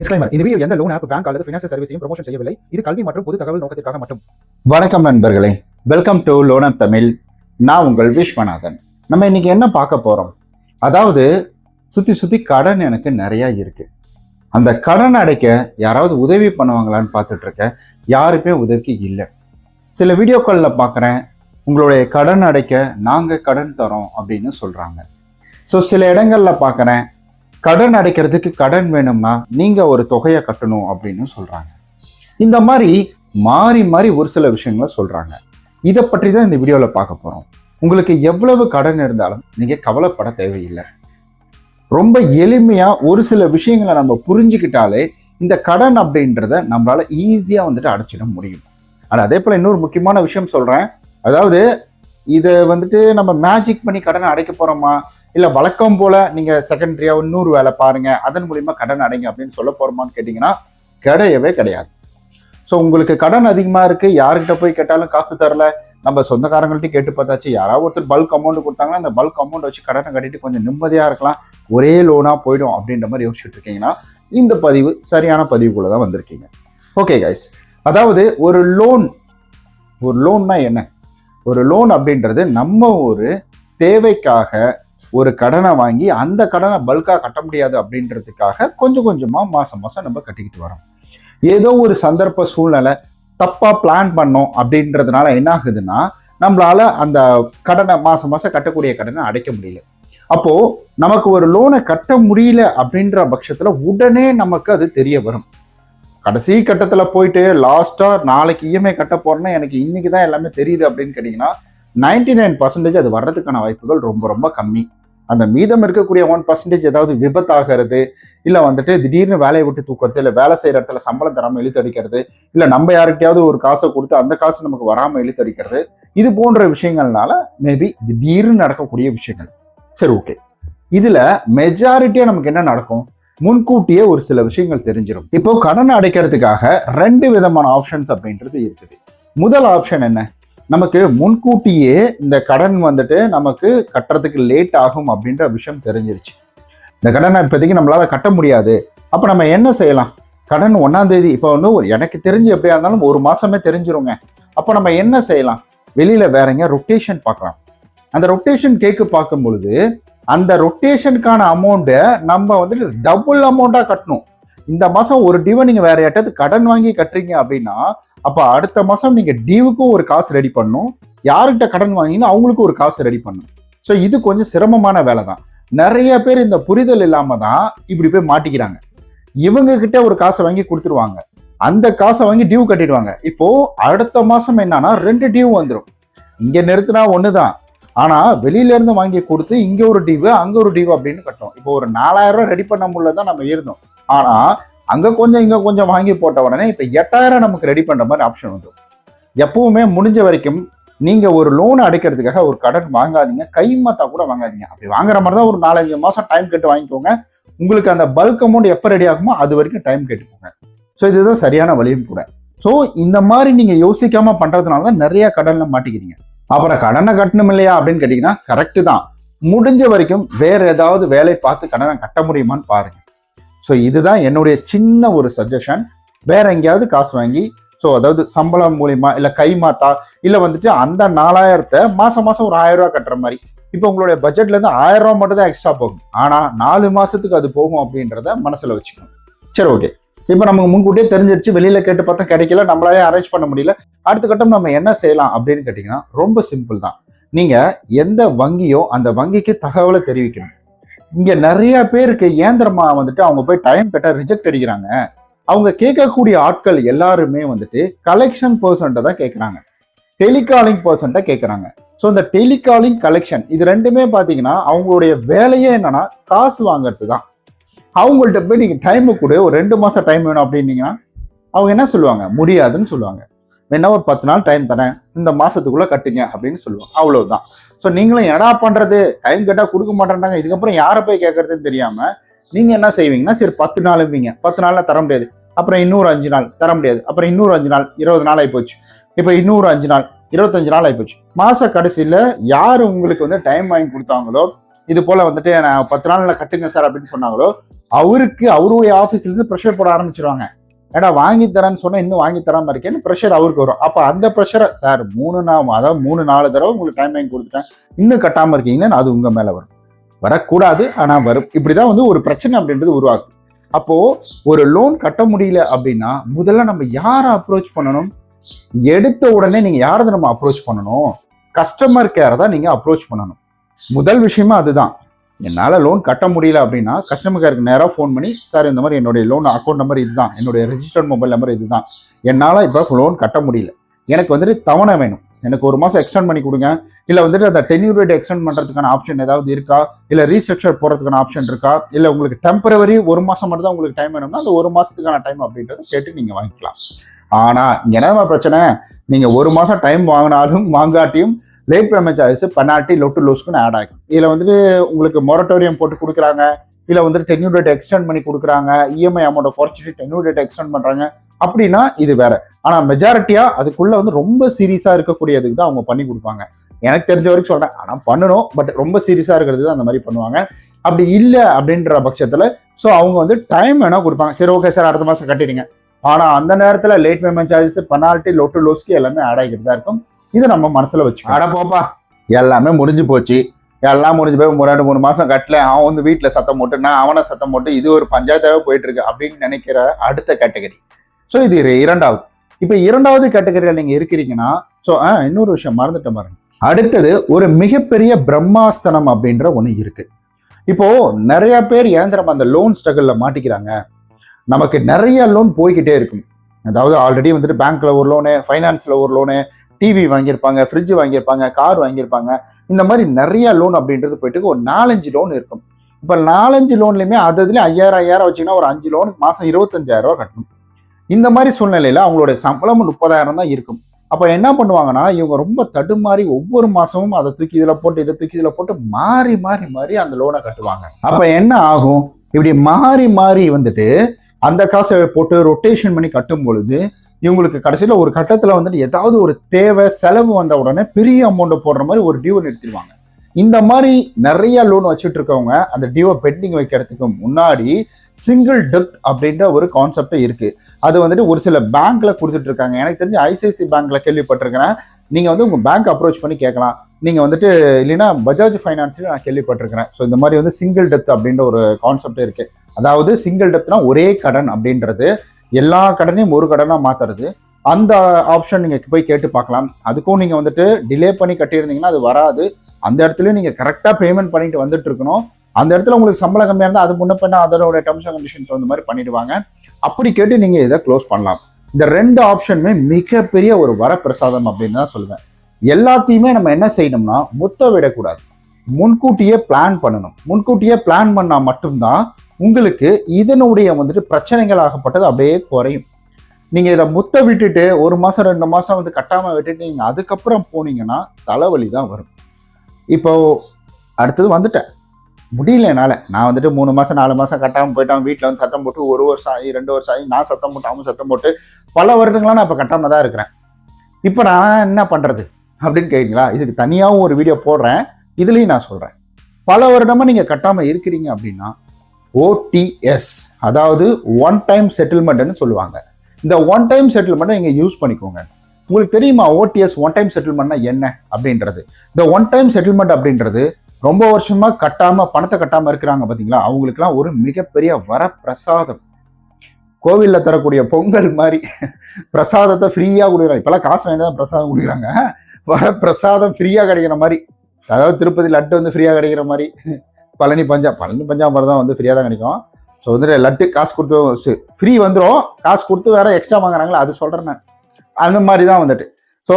Disclaimer இந்த video எந்த loan app bank அல்லது ஃபினான்ஷியல் சர்வீஸையும் ப்ரொமோஷன் செய்யவில்லை. இது கல்வி மற்றும் பொது தகவல் நோக்கத்திற்காக மட்டும். வணக்கம் நண்பர்களே. வெல்கம் டு லோனம் தமிழ் நான் உங்கள் விஸ்வநாதன். நம்ம இன்னைக்கு என்ன பார்க்க போறோம்? அதாவது சுத்தி சுத்தி கடன் எனக்கு நிறைய இருக்கு. அந்த கடன் அடைக்க யாராவது உதவி பண்ணுவாங்களான்னு பார்த்துட்டு இருக்கேன். யாருமே உதவிக்கு இல்லை. சில வீடியோக்களில் பார்க்குறேன். உங்களுடைய கடன் அடைக்க நாங்கள் கடன் தரோம் அப்படின்னு சொல்கிறாங்க ஸோ சில இடங்களில் பார்க்குறேன். கடன் அடைக்கிறதுக்கு கடன் வேணும்னா நீங்க ஒரு தொகையை கட்டணும் அப்படின்னு சொல்றாங்க. இந்த மாதிரி மாறி மாறி ஒரு சில விஷயங்களை சொல்றாங்க. இதை பற்றி தான் இந்த வீடியோவில் பார்க்க போறோம். உங்களுக்கு எவ்வளவு கடன் இருந்தாலும் நீங்க கவலைப்பட தேவையில்லை. ரொம்ப எளிமையா ஒரு சில விஷயங்களை நம்ம புரிஞ்சுக்கிட்டாலே இந்த கடன் அப்படின்றத நம்மளால ஈஸியா வந்துட்டு அடைச்சிட முடியும். ஆனால் அதே போல இன்னொரு முக்கியமான விஷயம் சொல்றேன். அதாவது இதை வந்துட்டு நம்ம மேஜிக் பண்ணி கடனை அடைக்க போறோமா? இல்லை வழக்கம் போல நீங்கள் செகண்டரியா இன்னொரு வேலை பாருங்கள் அதன் மூலிமா கடன் அடைங்க அப்படின்னு சொல்ல போகிறோமான்னு கேட்டிங்கன்னா கிடையவே கிடையாது. ஸோ உங்களுக்கு கடன் அதிகமாக இருக்குது யாருக்கிட்ட போய் கேட்டாலும் காசு தரல நம்ம சொந்தக்காரங்கள்ட்ட கேட்டு பார்த்தாச்சு யாராவது ஒருத்தர் பல்க் அமௌண்ட் கொடுத்தாங்கன்னா அந்த பல்க் அமௌண்ட் வச்சு கடனை கட்டிட்டு கொஞ்சம் நிம்மதியாக இருக்கலாம் ஒரே லோனாக போயிடும் அப்படின்ற மாதிரி யோசிச்சுட்டு இருக்கீங்கன்னா இந்த பதிவு சரியான பதிவுக்குள்ளே தான் வந்திருக்கீங்க. ஓகே கைஸ் அதாவது ஒரு லோன் ஒரு லோன்னா என்ன? ஒரு லோன் அப்படின்றது நம்ம ஒரு தேவைக்காக ஒரு கடனை வாங்கி அந்த கடனை பல்காக கட்ட முடியாது அப்படின்றதுக்காக கொஞ்சம் கொஞ்சமாக மாதம் மாதம் நம்ம கட்டிக்கிட்டு வரோம். ஏதோ ஒரு சந்தர்ப்ப சூழ்நிலை தப்பாக பிளான் பண்ணோம் அப்படின்றதுனால என்ன ஆகுதுன்னா நம்மளால் அந்த கடனை மாதம் மாதம் கட்டக்கூடிய கடனை அடைக்க முடியல. அப்போது நமக்கு ஒரு லோனை கட்ட முடியல அப்படின்ற பட்சத்தில் உடனே நமக்கு அது தெரிய வரும். கடைசி கட்டத்தில் போயிட்டு லாஸ்ட்டாக நாளைக்கு இஎம்ஐ கட்ட போகிறேன்னா எனக்கு இன்றைக்கி தான் எல்லாமே தெரியுது அப்படின்னு கேட்டிங்கன்னா நைன்டி நைன் பர்சன்டேஜ் அது வர்றதுக்கான வாய்ப்புகள் ரொம்ப ரொம்ப கம்மி. அந்த மீதம் இருக்கக்கூடிய ஒன் பர்சன்டேஜ் ஏதாவது விபத்தாகிறது இல்லை வந்துட்டு திடீர்னு வேலையை விட்டு தூக்குறது இல்லை வேலை செய்கிற இடத்துல சம்பளம் தராமல் இழுத்தடிக்கிறது இல்லை நம்ம யார்கிட்டயாவது ஒரு காசை கொடுத்து அந்த காசு நமக்கு வராமல் இழுத்தடிக்கிறது இது போன்ற விஷயங்கள்னால மேபி திடீர்னு நடக்கக்கூடிய விஷயங்கள். சரி ஓகே இதில் மெஜாரிட்டியாக நமக்கு என்ன நடக்கும்? முன்கூட்டியே ஒரு சில விஷயங்கள் தெரிஞ்சிடும் இப்போ கடன் அடைக்கிறதுக்காக ரெண்டு விதமான ஆப்ஷன்ஸ் அப்படின்றது இருக்குது. முதல் ஆப்ஷன் என்ன? நமக்கு முன்கூட்டியே இந்த கடன் வந்துட்டு நமக்கு கட்டுறதுக்கு லேட் ஆகும் அப்படின்ற விஷயம் தெரிஞ்சிருச்சு. இந்த கடனை இப்போதைக்கு நம்மளால் கட்ட முடியாது. அப்போ நம்ம என்ன செய்யலாம்? கடன் ஒன்றாந்தேதி இப்போ வந்து ஒரு எனக்கு தெரிஞ்சு எப்படியா இருந்தாலும் ஒரு மாதமே தெரிஞ்சிருங்க. அப்போ நம்ம என்ன செய்யலாம்? வெளியில் வேறங்க ரொட்டேஷன் பார்க்கலாம். அந்த ரொட்டேஷன் கேக்கு பார்க்கும் பொழுது அந்த ரொட்டேஷனுக்கான அமௌண்ட்டை நம்ம வந்துட்டு டபுள் அமௌண்ட்டாக கட்டணும். இந்த மாதம் ஒரு டிவை நீங்கள் வேற யாட்டாவது கடன் வாங்கி கட்டுறீங்க அப்படின்னா அப்போ அடுத்த மாதம் நீங்கள் டியூவுக்கும் ஒரு காசு ரெடி பண்ணும் யார்கிட்ட கடன் வாங்கினோ அவங்களுக்கும் ஒரு காசு ரெடி பண்ணணும். ஸோ இது கொஞ்சம் சிரமமான வேலை தான் நிறைய பேர் இந்த புரிதல் இல்லாமல் தான் இப்படி போய் மாட்டிக்கிறாங்க. இவங்க கிட்ட ஒரு காசை வாங்கி கொடுத்துருவாங்க. அந்த காசை வாங்கி டியூ கட்டிடுவாங்க. இப்போ அடுத்த மாசம் என்னன்னா ரெண்டு டியூ வந்துடும் இங்க நிறுத்தினா ஒண்ணுதான். ஆனா வெளியில இருந்து வாங்கி கொடுத்து இங்க ஒரு டியூ அங்க ஒரு டியூ அப்படின்னு கட்டும் இப்போ ஒரு நாலாயிரம் ரூபாய் ரெடி பண்ண முடியல தான் நம்ம இருந்தோம் ஆனா அங்கே கொஞ்சம் இங்கே கொஞ்சம் வாங்கி போட்ட உடனே இப்போ எட்டாயிரம் நமக்கு ரெடி பண்ணுற மாதிரி ஆப்ஷன் வந்துடும் எப்பவுமே முடிஞ்ச வரைக்கும் நீங்கள் ஒரு லோன் அடைக்கிறதுக்காக ஒரு கடன் வாங்காதீங்க. கைமாத்தா கூட வாங்காதீங்க. அப்படி வாங்குற மாதிரி தான் ஒரு நாலஞ்சு மாதம் டைம் கேட்டு வாங்கிக்கோங்க. உங்களுக்கு அந்த பல்க் அமௌண்ட் எப்போ ரெடி ஆகுமோ அது வரைக்கும் டைம் கேட்டுக்கோங்க. ஸோ இதுதான் சரியான வழியும் கூட. ஸோ இந்த மாதிரி நீங்கள் யோசிக்காமல் பண்ணுறதுனால தான் நிறையா கடனில் மாட்டிக்கிறீங்க. அப்புறம் கடனை கட்டணும் இல்லையா அப்படின்னு கேட்டிங்கன்னா கரெக்டு தான். முடிஞ்ச வரைக்கும் வேறு ஏதாவது வேலை பார்த்து கடனை கட்ட முடியுமான்னு பாருங்கள் ஸோ இதுதான் என்னுடைய சின்ன ஒரு சஜஷன் வேற எங்கேயாவது காசு வாங்கி ஸோ அதாவது சம்பளம் மூலியமா இல்லை கைமாத்தா இல்லை வந்துட்டு அந்த நாலாயிரத்தை மாதம் மாதம் ஒரு ஆயிரம் ரூபா கட்டுற மாதிரி. இப்போ உங்களுடைய பட்ஜெட்லேருந்து ஆயிரம் ரூபா மட்டும் தான் எக்ஸ்ட்ரா போகும். ஆனால் நாலு மாதத்துக்கு அது போகும் அப்படின்றத மனசில் வச்சுக்கணும். சரி ஓகே இப்போ நமக்கு முன்கூட்டியே தெரிஞ்சிருச்சு வெளியில் கேட்டு பார்த்தா கிடைக்கல நம்மளாலே அரேஞ்ச் பண்ண முடியல. அடுத்த கட்டம் நம்ம என்ன செய்யலாம் அப்படின்னு கேட்டிங்கன்னா ரொம்ப சிம்பிள் தான். நீங்கள் எந்த வங்கியோ அந்த வங்கிக்கு தகவலை தெரிவிக்கணும். இங்க நிறைய பேருக்கு ஏந்திரமா வந்துட்டு அவங்க போய் டைம் கட்ட ரிஜெக்ட் அடிக்கிறாங்க. அவங்க கேட்கக்கூடிய ஆட்கள் எல்லாருமே வந்துட்டு கலெக்ஷன் பர்சன்ட்டை தான் கேட்குறாங்க. டெலிகாலிங் பர்சன்ட்டை கேட்குறாங்க. ஸோ இந்த டெலிகாலிங் கலெக்ஷன் இது ரெண்டுமே பார்த்தீங்கன்னா அவங்களுடைய வேலையே என்னன்னா காசு வாங்குறது தான். அவங்கள்ட்ட போய் நீங்கள் டைமு கூட ஒரு ரெண்டு மாதம் டைம் வேணும் அப்படின்னீங்கன்னா அவங்க என்ன சொல்லுவாங்க? முடியாதுன்னு சொல்லுவாங்க. என்ன ஒரு பத்து நாள் டைம் தரேன். இந்த மாசத்துக்குள்ள கட்டுங்க அப்படின்னு சொல்லுவாங்க. அவ்வளவுதான். ஸோ நீங்களும் எடா பண்றது? டைம் கேட்டா கொடுக்க மாட்டேன்றாங்க. இதுக்கப்புறம் யாரை போய் கேட்கறதுன்னு தெரியாம நீங்க என்ன செய்வீங்கன்னா சரி பத்து நாளுவீங்க. பத்து நாள்ல தர முடியாது. அப்புறம் இன்னொரு அஞ்சு நாள் தர முடியாது. அப்புறம் இன்னொரு அஞ்சு நாள் இருபது நாள் ஆயிப்போச்சு. இப்போ இன்னொரு அஞ்சு நாள் இருபத்தஞ்சு நாள் ஆயிப்போச்சு. மாச கடைசியில யார் உங்களுக்கு வந்து டைம் வாங்கி கொடுத்தாங்களோ இது போல வந்துட்டு நான் பத்து நாள்ல கட்டுங்க சார் அப்படின்னு சொன்னாங்களோ அவருக்கு அவருடைய ஆஃபீஸ்ல இருந்து ப்ரெஷர் போட ஆரம்பிச்சிருவாங்க. ஏடா வாங்கி தரேன்னு சொன்னால் இன்னும் வாங்கி தராமல் இருக்கேன்னு ப்ரெஷர் அவருக்கு வரும்? அப்போ அந்த ப்ரெஷரை சார் மூணு நாள் அதாவது மூணு நாலு தடவை உங்களுக்கு டைம் வாங்கி கொடுத்துட்டேன். இன்னும் கட்டாமல் இருக்கீங்கன்னு அது உங்கள் மேலே வரும். வரக்கூடாது ஆனால் வரும் இப்படி தான் வந்து ஒரு பிரச்சனை அப்படின்றது உருவாகும் அப்போது ஒரு லோன் கட்ட முடியல அப்படின்னா முதல்ல நம்ம யாரை அப்ரோச் பண்ணணும்? எடுத்த உடனே நீங்கள் யாரை நம்ம அப்ரோச் பண்ணணும்? கஸ்டமர் கேரை தான் நீங்கள் அப்ரோச் பண்ணணும். முதல் விஷயமா அதுதான். என்னால் லோன் கட்ட முடியல அப்படின்னா கஸ்டமர் கேருக்கு நேராக ஃபோன் பண்ணி சார் இந்த மாதிரி என்னுடைய லோன் அக்கௌண்ட் நம்பர் இதுதான். என்னுடைய ரெஜிஸ்டர்ட் மொபைல் நம்பர் இதுதான். என்னால் இப்போ லோன் கட்ட முடியல. எனக்கு வந்துட்டு தவணை வேணும். எனக்கு ஒரு மாதம் எக்ஸ்டெண்ட் பண்ணி கொடுங்க. இல்லை வந்துட்டு அந்த டென்யூர் ரேட் எக்ஸ்டெண்ட் பண்ணுறதுக்கான ஆப்ஷன் ஏதாவது இருக்கா? இல்லை ரீஸ்ட்ரக்சர் போகிறதுக்கான ஆப்ஷன் இருக்கா? இல்லை உங்களுக்கு டெம்பரவரி ஒரு மாதம் மட்டும் தான் உங்களுக்கு டைம் வேணும்னா அந்த ஒரு மாதத்துக்கான டைம் அப்படின்றத கேட்டு நீங்கள் வாங்கிக்கலாம். ஆனால் என்ன பிரச்சனை? நீங்கள் ஒரு மாதம் டைம் வாங்கினாலும் வாங்காட்டியும் லேட் பேமெண்ட் சார்ஜஸ் பெனால்ட்டி லொட்டு லூஸ்க்குன்னு ஆட் ஆகும் இதில் வந்துட்டு உங்களுக்கு மொரட்டோரியம் போட்டு கொடுக்குறாங்க. இல்லை வந்துட்டு டென்யூ டேட் எக்ஸ்டெண்ட் பண்ணி கொடுக்குறாங்க. இஎம்ஐ அமௌண்ட்டை குறைச்சிட்டு டென்யூ டேட் எக்ஸ்டெண்ட் பண்ணுறாங்க அப்படின்னா இது வேற. ஆனால் மெஜாரிட்டியாக அதுக்குள்ளே வந்து ரொம்ப சீரியஸாக இருக்கக்கூடியதுக்கு தான் அவங்க பண்ணி கொடுப்பாங்க. எனக்கு தெரிஞ்ச வரைக்கும் சொல்கிறேன் ஆனால் பண்ணணும். பட் ரொம்ப சீரியஸாக இருக்கிறது தான் அந்த மாதிரி பண்ணுவாங்க. அப்படி இல்லை அப்படின்ற பட்சத்தில் ஸோ அவங்க வந்து டைம் வேணால் கொடுப்பாங்க. சரி ஓகே சார் அடுத்த மாதம் கட்டிடுங்க. ஆனால் அந்த நேரத்தில் லேட் பேமெண்ட் சார்ஜஸ் பெனால்ட்டி லொட்டு லோஸ்க்கு எல்லாமே ஆட் ஆகிட்டு தான் இருக்கும். இதை நம்ம மனசுல வச்சு அட போப்பா. எல்லாமே முடிஞ்சு போச்சு. எல்லாம் முடிஞ்சு போய் ஒரு ரெண்டு மூணு மாசம் கட்டல. அவன் வந்து வீட்டுல சத்தம் போட்டு நான் அவனை சத்தம் போட்டு இது ஒரு பஞ்சாயத்தாவே போயிட்டு இருக்கு அப்படின்னு நினைக்கிற அடுத்த கேட்டகரி ஸோ இது இர- இரண்டாவது. இப்போ இரண்டாவது கேட்டகரியில் நீங்க இருக்கிறீங்கன்னா ஸோ இன்னொரு விஷயம் மறந்துட்டேன் பாருங்க. அடுத்தது ஒரு மிகப்பெரிய பிரம்மாஸ்தனம் அப்படின்ற ஒன்று இருக்கு. இப்போ நிறைய பேர் ஏந்திரம் அந்த லோன் ஸ்ட்ரகிளில் மாட்டிக்கிறாங்க. நமக்கு நிறைய லோன் போய்கிட்டே இருக்கும். அதாவது ஆல்ரெடி வந்துட்டு பேங்க்ல ஒரு லோனு ஃபைனான்ஸ்ல ஒரு லோனு டிவி வாங்கியிருப்பாங்க ஃப்ரிட்ஜ் வாங்கியிருப்பாங்க கார் வாங்கியிருப்பாங்க. இந்த மாதிரி நிறைய லோன் அப்படின்றது போயிட்டு ஒரு நாலஞ்சு லோன் இருக்கும். இப்போ நாலஞ்சு லோன்லையுமே அது ஐயாயிரம் ஐயாயிரம் வச்சிங்கன்னா ஒரு அஞ்சு லோனுக்கு மாதம் இருபத்தஞ்சாயிரம் ரூபா கட்டணும். இந்த மாதிரி சூழ்நிலையில் அவங்களுடைய சம்பளம் முப்பதாயிரம் தான் இருக்கும். அப்போ என்ன பண்ணுவாங்கன்னா இவங்க ரொம்ப தடுமாறி ஒவ்வொரு மாதமும் அதை தூக்கி இதில் போட்டு இதை தூக்கி இதில் போட்டு மாறி மாறி மாறி அந்த லோனை கட்டுவாங்க. அப்போ என்ன ஆகும்? இப்படி மாறி மாறி வந்துட்டு அந்த காசை போட்டு ரொட்டேஷன் பண்ணி கட்டும் பொழுது இவங்களுக்கு கடைசியில் ஒரு கட்டத்தில் வந்துட்டு ஏதாவது ஒரு தேவை செலவு வந்த உடனே பெரிய அமௌண்ட்டை போடுற மாதிரி ஒரு டியூவை நிறுத்திடுவாங்க இந்த மாதிரி நிறைய லோன் வச்சுட்டு இருக்கவங்க அந்த டியூவை பெண்டிங் வைக்கிறதுக்கு முன்னாடி சிங்கிள் டெப்ட் அப்படின்ற ஒரு கான்செப்ட் இருக்கு. அது வந்துட்டு ஒரு சில பேங்க்ல கொடுத்துட்டு இருக்காங்க. எனக்கு தெரிஞ்சு ஐசிஐசி பேங்க்ல கேள்விப்பட்டிருக்கிறேன். நீங்க வந்து உங்க பேங்க் அப்ரோச் பண்ணி கேட்கலாம். நீங்க வந்துட்டு இல்லைன்னா பஜாஜ் ஃபைனான்ஸ்ல நான் கேள்விப்பட்டிருக்கிறேன். ஸோ இந்த மாதிரி வந்து சிங்கிள் டெப்த் அப்படின்ற ஒரு கான்செப்ட் இருக்கு. அதாவது சிங்கிள் டெப்த்னா ஒரே கடன் அப்படின்றது. எல்லா கடனையும் ஒரு கடனாக மாற்றுறது அந்த ஆப்ஷன் நீங்கள் போய் கேட்டு பார்க்கலாம். அதுக்கும் நீங்கள் வந்துட்டு டிலே பண்ணி கட்டியிருந்தீங்கன்னா அது வராது. அந்த இடத்துலையும் நீங்கள் கரெக்டாக பேமெண்ட் பண்ணிட்டு வந்துட்டு இருக்கணும். அந்த இடத்துல உங்களுக்கு சம்பளம் கம்மியாக இருந்தால் அது முன்ன பண்ண அதோட டேர்ம்ஸ் அண்ட் கண்டிஷன்ஸ் அந்த மாதிரி பண்ணிடுவாங்க. அப்படி கேட்டு நீங்கள் இதை க்ளோஸ் பண்ணலாம். இந்த ரெண்டு ஆப்ஷனுமே மிகப்பெரிய ஒரு வரப்பிரசாதம் அப்படின்னு தான் சொல்லுவேன். எல்லாத்தையுமே நம்ம என்ன செய்யணும்னா முத்த விடக்கூடாது. முன்கூட்டியே பிளான் பண்ணணும். முன்கூட்டியே பிளான் பண்ணால் மட்டும்தான் உங்களுக்கு இதனுடைய வந்துட்டு பிரச்சனைகள் ஆகப்பட்டது அப்படியே குறையும். நீங்கள் இதை முத்த விட்டுட்டு ஒரு மாதம் ரெண்டு மாதம் வந்து கட்டாமல் விட்டுட்டு நீங்கள் அதுக்கப்புறம் போனீங்கன்னா தலைவலி தான் வரும். இப்போ அடுத்தது வந்துட்டேன். முடியல என்னால். நான் வந்துட்டு மூணு மாதம் நாலு மாதம் கட்டாமல் போயிட்டான். வீட்டில் வந்து சத்தம் போட்டு ஒரு வருஷம் ஆகி ரெண்டு வருஷம் ஆகி நான் சத்தம் போட்டு அவன் சத்தம் போட்டு பல வருடங்களா நான் இப்போ கட்டாமல் தான் இருக்கிறேன். இப்போ நான் என்ன பண்ணுறது அப்படின்னு கேட்குறீங்களா இதுக்கு தனியாகவும் ஒரு வீடியோ போடுறேன். இதுலேயும் நான் சொல்கிறேன் பல வருடமாக நீங்கள் கட்டாமல் இருக்கிறீங்க அப்படின்னா ஓடிஎஸ் அதாவது ஒன் டைம் செட்டில்மெண்ட்னு சொல்லுவாங்க. இந்த ஒன் டைம் செட்டில்மெண்ட்டை நீங்கள் யூஸ் பண்ணிக்கோங்க. உங்களுக்கு தெரியுமா ஓடிஎஸ் ஒன் டைம் செட்டில்மெண்ட்னா என்ன அப்படின்றது? இந்த ஒன் டைம் செட்டில்மெண்ட் அப்படின்றது ரொம்ப வருஷமா கட்டாம பணத்தை கட்டாம இருக்கிறாங்க பாத்தீங்களா? அவங்களுக்குலாம் ஒரு மிகப்பெரிய வரப்பிரசாதம். கோவிலில் தரக்கூடிய பொங்கல் மாதிரி பிரசாதத்தை ஃப்ரீயாக கொடுக்குறாங்க. இப்போல்லாம் காசு வாங்கி தான் பிரசாதம் கொடுக்குறாங்க. வரப்பிரசாதம் ஃப்ரீயாக கிடைக்கிற மாதிரி. அதாவது திருப்பதி லட்டு வந்து ஃப்ரீயாக கிடைக்கிற மாதிரி. பழனி பஞ்சா பழனி பஞ்சாமரம் தான் வந்து ஃப்ரீயாக தான் கிடைக்கும். ஸோ வந்துட்டு லட்டு காசு கொடுத்து ஃப்ரீ வந்துடும் காசு கொடுத்து வேற எக்ஸ்ட்ரா வாங்குறாங்களா அது சொல்கிறேன் நான். அந்த மாதிரி தான் வந்துட்டு. ஸோ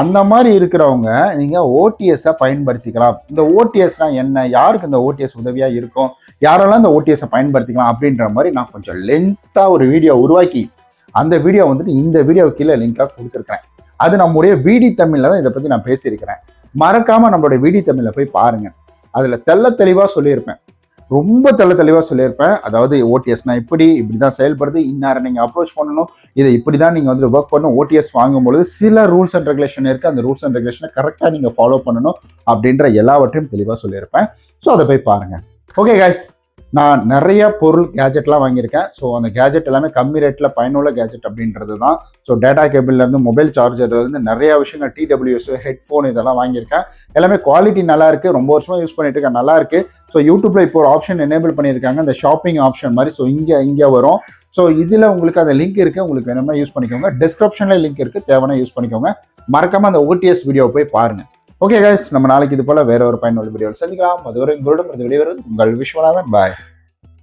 அந்த மாதிரி இருக்கிறவங்க நீங்கள் ஓடிஎஸை பயன்படுத்திக்கலாம். இந்த ஓடிஎஸ்னா என்ன? யாருக்கு இந்த ஓடிஎஸ் உதவியாக இருக்கும்? யாரெல்லாம் இந்த ஓடிஎஸை பயன்படுத்திக்கலாம் அப்படின்ற மாதிரி நான் கொஞ்சம் லென்த்தாக ஒரு வீடியோ உருவாக்கி அந்த வீடியோ வந்துட்டு இந்த வீடியோ கீழே லிங்காக கொடுத்துருக்குறேன். அது நம்முடைய விடி தமிழில் தான் இதை பற்றி நான் பேசியிருக்கிறேன். மறக்காமல் நம்மளுடைய விடி தமிழில் போய் பாருங்கள் அதில் தெல்ல தெளிவாக சொல்லியிருப்பேன். ரொம்ப தெல்ல தெளிவாக சொல்லியிருப்பேன். அதாவது ஓடிஎஸ்னா இப்படி இப்படி தான் செயல்படுது. இன்னார நீங்கள் அப்ரோச் பண்ணணும். இதை இப்படி தான் நீங்கள் வந்து ஒர்க் பண்ணணும். ஓடிஎஸ் வாங்கும்பொழுது சில ரூல்ஸ் அண்ட் ரெகுலேஷன் இருக்குது அந்த ரூல்ஸ் அண்ட் ரெகுலேஷனை கரெக்டாக நீங்கள் ஃபாலோ பண்ணணும் அப்படின்ற எல்லாவற்றையும் தெளிவாக சொல்லியிருப்பேன். ஸோ அதை போய் பாருங்கள் ஓகே கைஸ் நான் நிறைய பொருள் கேஜெட்லாம் வாங்கியிருக்கேன். ஸோ அந்த கேஜெட் எல்லாமே கம்மி ரேட்டில் பயனுள்ள கேஜெட் அப்படின்றது தான் ஸோ டேட்டா கேபிள்லேருந்து மொபைல் சார்ஜர்லேருந்து நிறைய விஷயங்கள் டிடபிள்யூஎஸ் ஹெட்ஃபோன் இதெல்லாம் வாங்கியிருக்கேன். எல்லாமே குவாலிட்டி நல்லா இருக்குது ரொம்ப வருஷமாக யூஸ் பண்ணிட்டு இருக்கேன். நல்லா இருக்குது ஸோ யூடியூப்பில் இப்போ ஒரு ஆப்ஷன் எனேபிள் பண்ணியிருக்காங்க. இந்த ஷாப்பிங் ஆப்ஷன் மாதிரி. ஸோ இங்கே இங்கே வரும். ஸோ இதில் உங்களுக்கு அந்த லிங்க் இருக்குது உங்களுக்கு வேணுமா யூஸ் பண்ணிக்கோங்க. டிஸ்கிரிப்ஷனில் லிங்க் இருக்குது தேவைன்னா யூஸ் பண்ணிக்கோங்க. மறக்காமல் அந்த ஓடிஎஸ் வீடியோ போய் பாருங்கள் ஓகே கைஸ் நம்ம நாளைக்கு இது போல வேற ஒரு பயனுள்ள வீடியோவில் சந்திக்கலாம். அதுவரை உங்களிடம் இருந்து வெளிவருவது உங்கள் விஸ்வநாதன். பாய்